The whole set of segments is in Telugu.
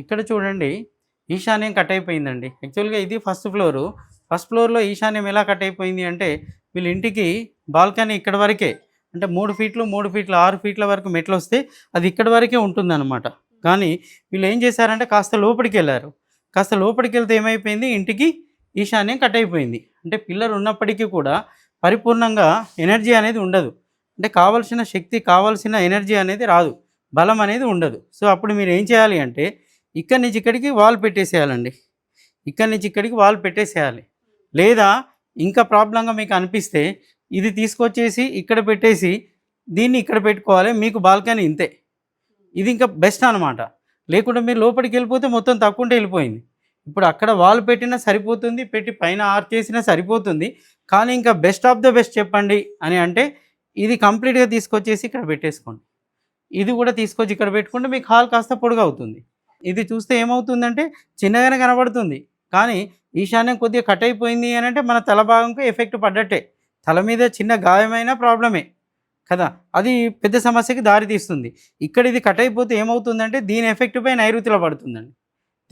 ఇక్కడ చూడండి ఈశాన్యం కట్ అయిపోయిందండి. యాక్చువల్గా ఇది ఫస్ట్ ఫ్లోరు. ఫస్ట్ ఫ్లోర్లో ఈశాన్యం ఎలా కట్ అయిపోయింది అంటే వీళ్ళ ఇంటికి బాల్కనీ ఇక్కడ వరకే అంటే మూడు ఫీట్లు మూడు ఫీట్లు ఆరు ఫీట్ల వరకు మెట్లు వస్తే అది ఇక్కడ వరకే ఉంటుందన్నమాట. కానీ వీళ్ళు ఏం చేశారంటే కాస్త లోపలికి వెళ్ళారు. కాస్త లోపలికి వెళ్తే ఏమైపోయింది? ఇంటికి ఈశాన్యం కట్ అయిపోయింది. అంటే పిల్లర్ ఉన్నప్పటికీ కూడా పరిపూర్ణంగా ఎనర్జీ అనేది ఉండదు. అంటే కావాల్సిన శక్తి కావాల్సిన ఎనర్జీ అనేది రాదు. బలం అనేది ఉండదు. సో అప్పుడు మీరు ఏం చేయాలి అంటే ఇక్కడి నుంచి ఇక్కడికి వాల్ పెట్టేసేయాలండి. ఇక్కడి నుంచి ఇక్కడికి వాల్ పెట్టేసేయాలి. లేదా ఇంకా ప్రాబ్లంగా మీకు అనిపిస్తే ఇది తీసుకొచ్చేసి ఇక్కడ పెట్టేసి దీన్ని ఇక్కడ పెట్టుకోవాలి. మీకు బాల్కనీ ఇంతే. ఇది ఇంకా బెస్ట్ అనమాట లేకుంటే మీరు లోపలికి వెళ్ళిపోతే మొత్తం తక్కువంటే వెళ్ళిపోయింది. ఇప్పుడు అక్కడ వాల్ పెట్టినా సరిపోతుంది పెట్టి పైన ఆర్చ్ చేసినా సరిపోతుంది. కానీ ఇంకా బెస్ట్ ఆఫ్ ద బెస్ట్ చెప్పండి అని అంటే ఇది కంప్లీట్గా తీసుకొచ్చేసి ఇక్కడ పెట్టేసుకోండి. ఇది కూడా తీసుకొచ్చి ఇక్కడ పెట్టుకుంటే మీకు హాల్ కాస్త పొడుగు అవుతుంది. ఇది చూస్తే ఏమవుతుందంటే చిన్నగానే కనబడుతుంది. కానీ ఈశాన్యం కొద్దిగా కట్ అయిపోయింది అని అంటే మన తల భాగంకు ఎఫెక్ట్ పడ్డట్టే. తల మీద చిన్న గాయమైన ప్రాబ్లమే కదా. అది పెద్ద సమస్యకి దారి తీస్తుంది. ఇక్కడ ఇది కట్ అయిపోతే ఏమవుతుందంటే దీని ఎఫెక్ట్ పై నైరుతిలో పడుతుందండి.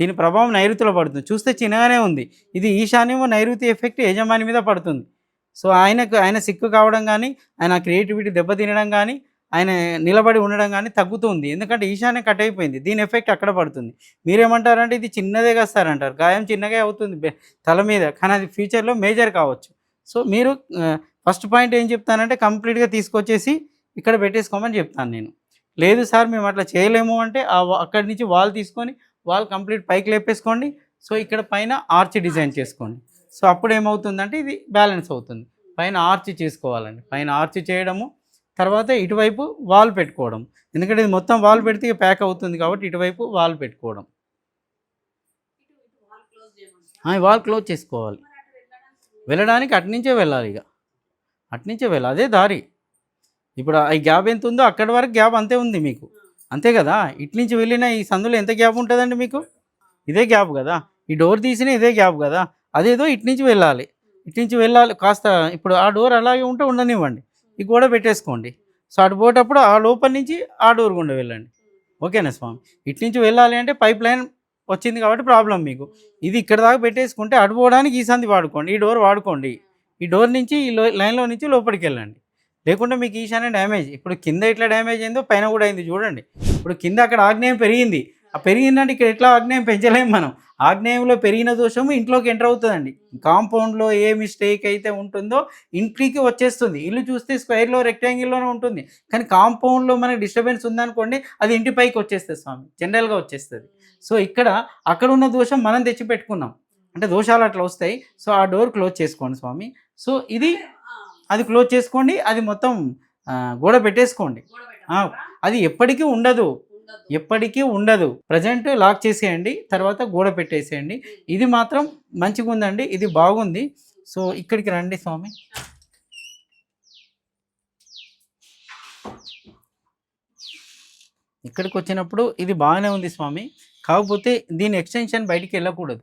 దీని ప్రభావం నైరుతిలో పడుతుంది. చూస్తే చిన్నగానే ఉంది. ఇది ఈశాన్యము నైరుతి ఎఫెక్ట్ యజమాని మీద పడుతుంది. సో ఆయనకు ఆయన సిక్కు కావడం కానీ ఆయన క్రియేటివిటీ దెబ్బతినడం కానీ ఆయన నిలబడి ఉండడం కానీ తగ్గుతుంది ఎందుకంటే ఈశాన్యం కట్ అయిపోయింది. దీని ఎఫెక్ట్ అక్కడ పడుతుంది. మీరేమంటారంటే ఇది చిన్నదే కాస్తారంటారు గాయం చిన్నగా అవుతుంది తల మీద. కానీ అది ఫ్యూచర్లో మేజర్ కావచ్చు. సో మీరు ఫస్ట్ పాయింట్ ఏం చెప్తానంటే కంప్లీట్గా తీసుకొచ్చేసి ఇక్కడ పెట్టేసుకోమని చెప్తాను నేను. లేదు సార్ మేము అట్లా చేయలేము అంటే ఆ అక్కడి నుంచి వాల్ తీసుకొని వాల్ కంప్లీట్ పైకి లేపేసుకోండి. సో ఇక్కడ పైన ఆర్చ్ డిజైన్ చేసుకోండి. సో అప్పుడు ఏమవుతుందంటే ఇది బ్యాలెన్స్ అవుతుంది. పైన ఆర్చ్ చేసుకోవాలండి. పైన ఆర్చ్ చేయడము తర్వాత ఇటువైపు వాల్ పెట్టుకోవడం. ఎందుకంటే ఇది మొత్తం వాల్ పెడితే ఇక ప్యాక్ అవుతుంది కాబట్టి ఇటువైపు వాల్ పెట్టుకోవడం. ఆ, వాల్ క్లోజ్ చేసుకోవాలి. వెళ్ళడానికి అటునుంచే వెళ్ళాలి ఇక. అటునుంచే వెళ్ళాలి. అదే దారి. ఇప్పుడు ఈ గ్యాప్ ఎంత ఉందో అక్కడి వరకు గ్యాప్ అంతే ఉంది మీకు. అంతే కదా? ఇటు నుంచి వెళ్ళిన ఈ సందులో ఎంత గ్యాప్ ఉంటుందండి మీకు? ఇదే గ్యాప్ కదా? ఈ డోర్ తీసిన ఇదే గ్యాప్ కదా? అదేదో ఇటు నుంచి వెళ్ళాలి. ఇటు నుంచి వెళ్ళాలి. కాస్త ఇప్పుడు ఆ డోర్ అలాగే ఉంటే ఉండనివ్వండి. ఈ గోడ పెట్టేసుకోండి. సో అటు పోయేటప్పుడు ఆ లోపల నుంచి ఆ డోర్ గుండా వెళ్ళండి. ఓకేనా స్వామి? ఇటు నుంచి వెళ్ళాలి అంటే పైప్ లైన్ వచ్చింది కాబట్టి ప్రాబ్లం మీకు. ఇది ఇక్కడ దాకా పెట్టేసుకుంటే అటు పోవడానికి ఈ సంది వాడుకోండి ఈ డోర్ వాడుకోండి. ఈ డోర్ నుంచి ఈ లో- లైన్లో నుంచి లోపలికి వెళ్ళండి. లేకుంటే మీకు ఈశాన్య డ్యామేజ్. ఇప్పుడు కింద ఎట్లా డ్యామేజ్ అయిందో పైన కూడా అయింది చూడండి. ఇప్పుడు కింద అక్కడ ఆగ్నేయం పెరిగింది. ఆ పెరిగిందంటే ఇక్కడ ఎట్లా ఆగ్నేయం పెంచలేము మనం? ఆగ్నేయంలో పెరిగిన దోషము ఇంట్లోకి ఎంటర్ అవుతుందండి. కాంపౌండ్లో ఏ మిస్టేక్ అయితే ఉంటుందో ఇంటికి వచ్చేస్తుంది. ఇల్లు చూస్తే స్క్వేర్లో రెక్టాంగిల్లోనే ఉంటుంది. కానీ కాంపౌండ్లో మనకి డిస్టర్బెన్స్ ఉందనుకోండి అది ఇంటి పైకి వచ్చేస్తుంది స్వామి. జనరల్గా వచ్చేస్తుంది. సో ఇక్కడ అక్కడ ఉన్న దోషం మనం తెచ్చి పెట్టుకున్నాం అంటే దోషాలు అట్లా వస్తాయి. సో ఆ డోర్ క్లోజ్ చేసుకోండి స్వామి. సో ఇది అది క్లోజ్ చేసుకోండి. అది మొత్తం గోడ పెట్టేసుకోండి. అది ఎప్పటికీ ఉండదు. ఎప్పటికీ ఉండదు. ప్రజెంట్ లాక్ చేసేయండి తర్వాత గోడ పెట్టేసేయండి. ఇది మాత్రం మంచిగా ఉందండి ఇది బాగుంది. సో ఇక్కడికి రండి స్వామి. ఇక్కడికి వచ్చినప్పుడు ఇది బాగానే ఉంది స్వామి. కాకపోతే దీని ఎక్స్టెన్షన్ బయటికి వెళ్ళకూడదు.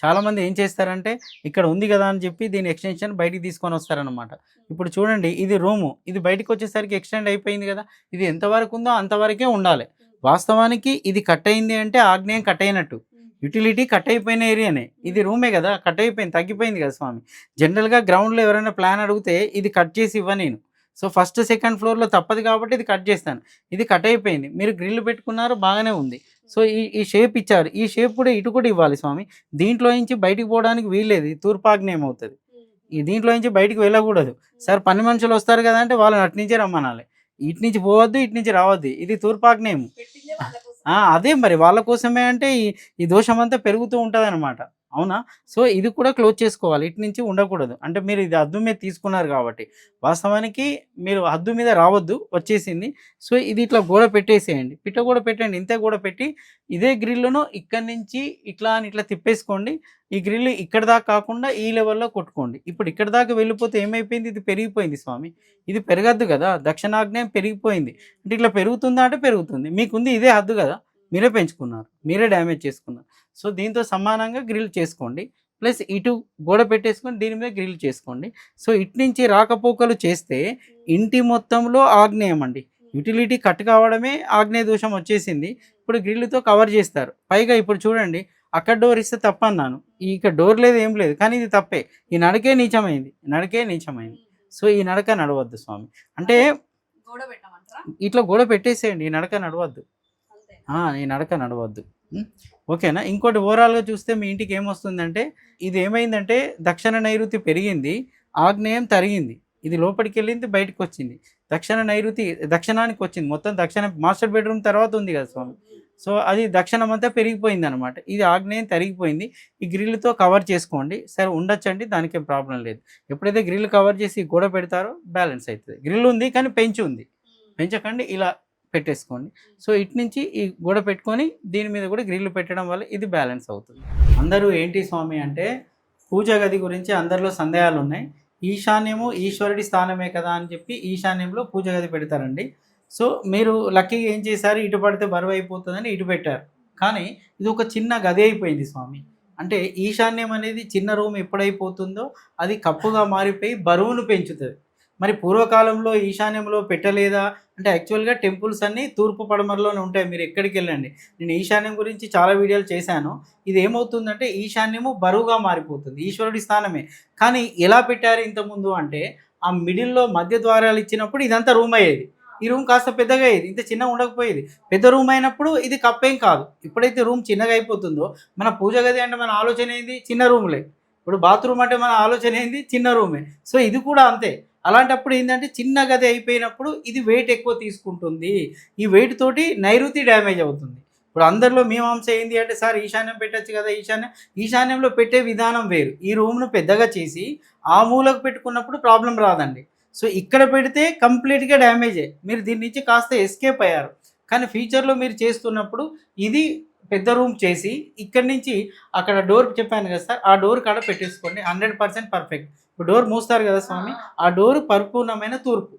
చాలామంది ఏం చేస్తారంటే ఇక్కడ ఉంది కదా అని చెప్పి దీని ఎక్స్టెన్షన్ బయటికి తీసుకొని వస్తారనమాట ఇప్పుడు చూడండి ఇది రూము ఇది బయటికి వచ్చేసరికి ఎక్స్టెండ్ అయిపోయింది కదా. ఇది ఎంతవరకు ఉందో అంతవరకే ఉండాలి. వాస్తవానికి ఇది కట్ అయింది అంటే ఆగ్నేయం కట్ అయినట్టు యూటిలిటీ కట్ అయిపోయిన ఏరియానే. ఇది రూమే కదా కట్ అయిపోయింది తగ్గిపోయింది కదా స్వామి. జనరల్గా గ్రౌండ్లో ఎవరైనా ప్లాన్ అడిగితే ఇది కట్ చేసి ఇవ్వ నేను. సో ఫస్ట్ సెకండ్ ఫ్లోర్లో తప్పదు కాబట్టి ఇది కట్ చేస్తాను. ఇది కట్ అయిపోయింది మీరు గ్రిల్ పెట్టుకున్నారు బాగానే ఉంది. సో ఈ ఈ షేప్ ఇచ్చారు. ఈ షేప్ కూడా ఇటు కూడా ఇవ్వాలి స్వామి. దీంట్లో నుంచి బయటికి పోవడానికి వీల్లేదు. తూర్పాగ్నేయం అవుతుంది. ఈ దీంట్లో నుంచి బయటికి వెళ్ళకూడదు. సార్ పని మనుషులు వస్తారు కదా అంటే వాళ్ళని అటు నుంచే రమ్మనాలి. ఇటు నుంచి పోవద్దు ఇటు నుంచి రావద్దు. ఇది తూర్పాగ్నేయం ఆ, అదే మరి వాళ్ళ కోసమే అంటే ఈ ఈ దోషం అంతా పెరుగుతూ ఉంటుంది అనమాట అవునా? సో ఇది కూడా క్లోజ్ చేసుకోవాలి. ఇటు నుంచి ఉండకూడదు. అంటే మీరు ఇది హద్దు మీద తీసుకున్నారు కాబట్టి. వాస్తవానికి మీరు హద్దు మీద రావద్దు. వచ్చేసింది. సో ఇది ఇట్లా గోడ పెట్టేసేయండి. పిట్ట కూడా పెట్టండి. ఇంత కూడా పెట్టి ఇదే గ్రిల్లును ఇక్కడి నుంచి ఇట్లా అని ఇట్లా తిప్పేసుకోండి. ఈ గ్రిల్ ఇక్కడ దాకా కాకుండా ఈ లెవెల్లో కొట్టుకోండి. ఇప్పుడు ఇక్కడ దాకా వెళ్ళిపోతే ఏమైపోయింది? ఇది పెరిగిపోయింది స్వామి. ఇది పెరగద్దు కదా. దక్షిణాగ్నేయం పెరిగిపోయింది. అంటే ఇట్లా పెరుగుతుందా అంటే పెరుగుతుంది. మీకుంది ఇదే హద్దు కదా. మీరే పెంచుకున్నారు మీరే డ్యామేజ్ చేసుకున్నారు. సో దీంతో సమానంగా గ్రిల్ చేసుకోండి. ప్లస్ ఇటు గోడ పెట్టేసుకొని దీని మీద గ్రిల్ చేసుకోండి. సో ఇటు నుంచి రాకపోకలు చేస్తే ఇంటి మొత్తంలో ఆగ్నేయం అండి. యూటిలిటీ కట్ కావడమే ఆగ్నేయ దోషం వచ్చేసింది. ఇప్పుడు గ్రిల్తో కవర్ చేస్తారు. పైగా ఇప్పుడు చూడండి అక్కడ డోర్ ఇస్తే తప్ప అన్నాను ఈ ఇక్కడ డోర్ లేదు ఏం లేదు. కానీ ఇది తప్పే. ఈ నడకే నీచమైంది. నడకే నీచమైంది. సో ఈ నడక నడవద్దు స్వామి. అంటే ఇట్లా గోడ పెట్టేసేయండి. ఈ నడక నడవద్దు. ఈ నడక నడవద్దు? ఓకేనా? ఇంకోటి ఓవరాల్గా చూస్తే మీ ఇంటికి ఏమొస్తుందంటే ఇది ఏమైందంటే దక్షిణ నైరుతి పెరిగింది ఆగ్నేయం తరిగింది. ఇది లోపలికి వెళ్ళింది బయటకు వచ్చింది దక్షిణ నైరుతి దక్షిణానికి వచ్చింది. మొత్తం దక్షిణ మాస్టర్ బెడ్రూమ్ తర్వాత ఉంది కదా స్వామి? సో అది దక్షిణం అంతా పెరిగిపోయింది అనమాట ఇది ఆగ్నేయం తరిగిపోయింది. ఈ గ్రిల్తో కవర్ చేసుకోండి. సరే ఉండొచ్చండి దానికేం ప్రాబ్లం లేదు. ఎప్పుడైతే గ్రిల్ కవర్ చేసి గోడ పెడతారో బ్యాలెన్స్ అవుతుంది గ్రిల్ ఉంది కానీ పెంచి ఉంది. పెంచకండి ఇలా పెట్టేసుకోండి. సో ఇటు నుంచి ఈ గోడ పెట్టుకొని దీని మీద కూడా గ్రిల్లు పెట్టడం వల్ల ఇది బ్యాలెన్స్ అవుతుంది. అందరూ ఏంటి స్వామి అంటే పూజ గది గురించి అందరిలో సందేహాలు ఉన్నాయి. ఈశాన్యము ఈశ్వరుడి స్థానమే కదా అని చెప్పి ఈశాన్యంలో పూజ గది పెడతారండి. సో మీరు లక్కీగా ఏం చేశారు? ఇటు పడితే బరువు అయిపోతుందని ఇటు పెట్టారు. కానీ ఇది ఒక చిన్న గది అయిపోయింది స్వామి. అంటే ఈశాన్యం అనేది చిన్న రూమ్ ఎప్పుడైపోతుందో అది కప్పుగా మారిపోయి బరువును పెంచుతుంది. మరి పూర్వకాలంలో ఈశాన్యంలో పెట్టలేదా? అంటే యాక్చువల్గా టెంపుల్స్ అన్నీ తూర్పు పడమరలోనే ఉంటాయి మీరు ఎక్కడికి వెళ్ళండి. నేను ఈశాన్యం గురించి చాలా వీడియోలు చేశాను. ఇది ఏమవుతుందంటే ఈశాన్యము బరువుగా మారిపోతుంది ఈశ్వరుడి స్థానమే. కానీ ఎలా పెట్టారు ఇంతకుముందు అంటే ఆ మిడిల్లో మధ్య ద్వారాలు ఇచ్చినప్పుడు ఇదంతా రూమ్ అయ్యేది. ఈ రూమ్ కాస్త పెద్దగా అయ్యేది ఇంత చిన్నగా ఉండకపోయేది. పెద్ద రూమ్ అయినప్పుడు ఇది కప్పేం కాదు. ఎప్పుడైతే రూమ్ చిన్నగా అయిపోతుందో మన పూజ గది అంటే మన ఆలోచన ఏంది? చిన్న రూమ్లే. ఇప్పుడు బాత్రూమ్ అంటే మన ఆలోచన ఏంది? చిన్న రూమే. సో ఇది కూడా అంతే. అలాంటప్పుడు ఏంటంటే చిన్న గది అయిపోయినప్పుడు ఇది వెయిట్ ఎక్కువ తీసుకుంటుంది. ఈ వెయిట్ తోటి నైరుతి డ్యామేజ్ అవుతుంది. ఇప్పుడు అందరిలో మీమాంస ఏంది అంటే సార్ ఈశాన్యం పెట్టచ్చు కదా ఈశాన్యం. ఈశాన్యంలో పెట్టే విధానం వేరు. ఈ రూమ్ను పెద్దగా చేసి ఆ మూలకు పెట్టుకున్నప్పుడు ప్రాబ్లం రాదండి. సో ఇక్కడ పెడితే కంప్లీట్గా డ్యామేజే. మీరు దీని నుంచి కాస్త ఎస్కేప్ అయ్యారు. కానీ ఫ్యూచర్లో మీరు చేస్తున్నప్పుడు ఇది పెద్ద రూమ్ చేసి ఇక్కడి నుంచి అక్కడ డోర్ చెప్పాను కదా సార్ ఆ డోర్ కాడ పెట్టేసుకోండి. Hundred percent perfect. డోర్ మూస్తారు కదా స్వామి? ఆ. డోర్ పరిపూర్ణమైన తూర్పు.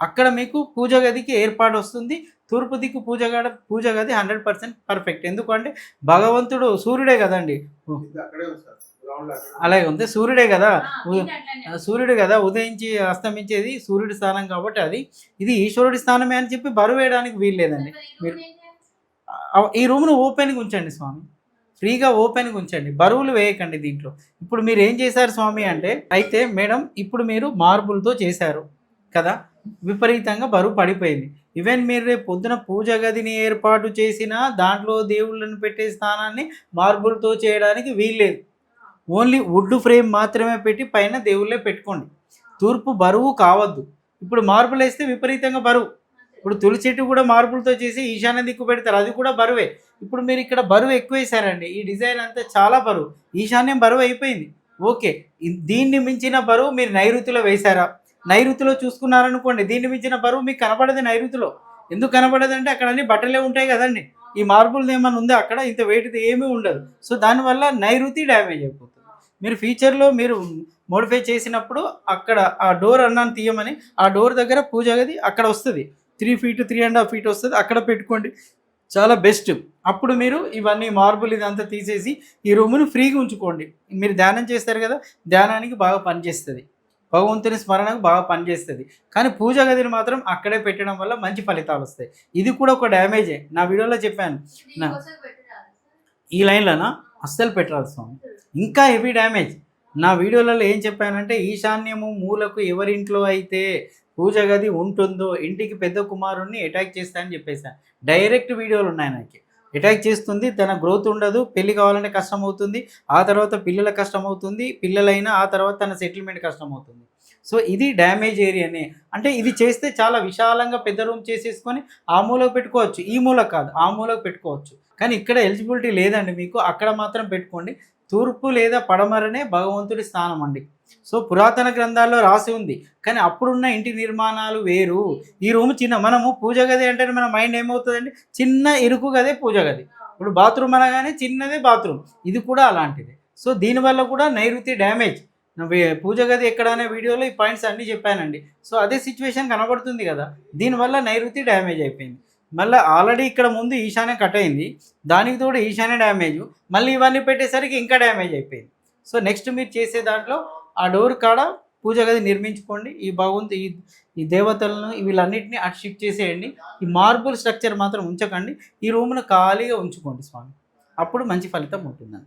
అక్కడ మీకు పూజ గదికి ఏర్పాటు వస్తుంది. తూర్పు దిక్కు పూజ గడ పూజ గది హండ్రెడ్ పర్సెంట్ పర్ఫెక్ట్. ఎందుకంటే భగవంతుడు సూర్యుడే కదండి. అక్కడే ఉంది సార్ గ్రౌండ్ అక్కడ అలాగే ఉంది. సూర్యుడే కదా. సూర్యుడు కదా. ఉదయించి అస్తమించేది సూర్యుడి స్థానం కాబట్టి అది. ఇది ఈశ్వరుడి స్థానమే అని చెప్పి బరువు వేయడానికి వీలు లేదండి మరి ఈ రూమ్ను ఓపెన్గా ఉంచండి స్వామి. ఫ్రీగా ఓపెన్గా ఉంచండి. బరువులు వేయకండి దీంట్లో. ఇప్పుడు మీరు ఏం చేశారు స్వామి అంటే అయితే మేడం ఇప్పుడు మీరు మార్బుల్తో చేశారు కదా? విపరీతంగా బరువు పడిపోయింది. ఈవెన్ మీరు రేపు పొద్దున పూజ గదిని ఏర్పాటు చేసిన దాంట్లో దేవుళ్ళని పెట్టే స్థానాన్ని మార్బుల్తో చేయడానికి వీల్లేదు. ఓన్లీ వుడ్ ఫ్రేమ్ మాత్రమే పెట్టి పైన దేవుళ్ళే పెట్టుకోండి. తూర్పు బరువు కావద్దు. ఇప్పుడు మార్బుల్ వేస్తే విపరీతంగా బరువు. ఇప్పుడు తులసి చెట్టు కూడా మార్బుల్తో చేసి ఈశాన్య దిక్కు పెడతారు. అది కూడా బరువే. ఇప్పుడు మీరు ఇక్కడ బరువు ఎక్కువ వేశారండి ఈ డిజైన్ అంతా చాలా బరువు. ఈశాన్యం బరువు అయిపోయింది. ఓకే. దీన్ని మించిన బరువు మీరు నైరుతిలో వేశారా? నైరుతిలో చూసుకున్నారనుకోండి దీన్ని మించిన బరువు మీకు కనబడదు నైరుతిలో. ఎందుకు కనబడదంటే అక్కడ అన్ని బట్టలే ఉంటాయి కదండి. ఈ మార్బుల్ ఏమైనా ఉందో అక్కడ? ఇంత వెయిట్ ఏమీ ఉండదు. సో దానివల్ల నైరుతి డ్యామేజ్ అయిపోతుంది. మీరు ఫ్యూచర్లో మీరు మోడిఫై చేసినప్పుడు అక్కడ ఆ డోర్ అన్నాను తీయమని ఆ డోర్ దగ్గర పూజ గది అక్కడ వస్తుంది. Three feet three and half feet వస్తుంది. అక్కడ పెట్టుకోండి. చాలా బెస్ట్. అప్పుడు మీరు ఇవన్నీ మార్బుల్ ఇదంతా తీసేసి ఈ రూమ్ను ఫ్రీగా ఉంచుకోండి. మీరు ధ్యానం చేస్తారు కదా ధ్యానానికి బాగా పనిచేస్తుంది భగవంతుని స్మరణకు బాగా పనిచేస్తుంది కానీ పూజ గదిని మాత్రం అక్కడే పెట్టడం వల్ల మంచి ఫలితాలు వస్తాయి. ఇది కూడా ఒక డ్యామేజే. నా వీడియోలో చెప్పాను. నా-? ఈ లైన్లోనా? అస్సలు పెట్టరాదు స్వామి. ఇంకా హెవీ డ్యామేజ్. నా వీడియోలలో ఏం చెప్పానంటే ఈశాన్యము మూలకు ఎవరింట్లో అయితే పూజ గది ఉంటుందో ఇంటికి పెద్ద కుమారుణ్ణి అటాక్ చేస్తా అని చెప్పేశాను డైరెక్ట్ వీడియోలు ఉన్నాయి నాకు. అటాక్ చేస్తుంది తన గ్రోత్ ఉండదు పెళ్ళి కావాలంటే కష్టం అవుతుంది ఆ తర్వాత పిల్లల కష్టం అవుతుంది పిల్లలైనా ఆ తర్వాత తన సెటిల్మెంట్ కష్టం అవుతుంది సో ఇది డ్యామేజ్ ఏరియానే అంటే ఇది చేస్తే చాలా విశాలంగా పెద్ద రూమ్ చేసేసుకొని ఆ మూలకు పెట్టుకోవచ్చు. ఈ మూలకు కాదు ఆ మూలకు పెట్టుకోవచ్చు. కానీ ఇక్కడ ఎలిజిబిలిటీ లేదండి మీకు. అక్కడ మాత్రం పెట్టుకోండి. తూర్పు లేదా పడమరనే భగవంతుడి స్థానం అండి. సో పురాతన గ్రంథాల్లో రాసి ఉంది. కానీ అప్పుడున్న ఇంటి నిర్మాణాలు వేరు. ఈ రూమ్ చిన్న మనము పూజ గది అంటే మన మైండ్ ఏమవుతుందండి? చిన్న ఇరుకు గదే పూజ గది. ఇప్పుడు బాత్రూమ్ అనగానే చిన్నదే బాత్రూమ్. ఇది కూడా అలాంటిదే. సో దీనివల్ల కూడా నైరుతి డ్యామేజ్. పూజ గది ఎక్కడనే వీడియోలో ఈ పాయింట్స్ అన్నీ చెప్పానండి. సో అదే సిచ్యువేషన్ కనబడుతుంది కదా. దీనివల్ల నైరుతి డ్యామేజ్ అయిపోయింది. మళ్ళీ ఆల్రెడీ ఇక్కడ ముందు ఈశాన్య కట్ అయింది. దానికి తోడు ఈశాన్య డ్యామేజ్ మళ్ళీ ఇవన్నీ పెట్టేసరికి ఇంకా డ్యామేజ్ అయిపోయింది. సో నెక్స్ట్ మీరు చేసే దాంట్లో ఆ డోర్ కాడ పూజ గది నిర్మించుకోండి. ఈ భగవంతు ఈ ఈ దేవతలను వీళ్ళన్నింటినీ అటు షిఫ్ట్ చేసేయండి. ఈ మార్బుల్ స్ట్రక్చర్ మాత్రం ఉంచకండి. ఈ రూమ్ను ఖాళీగా ఉంచుకోండి స్వామి. అప్పుడు మంచి ఫలితం ఉంటుందండి.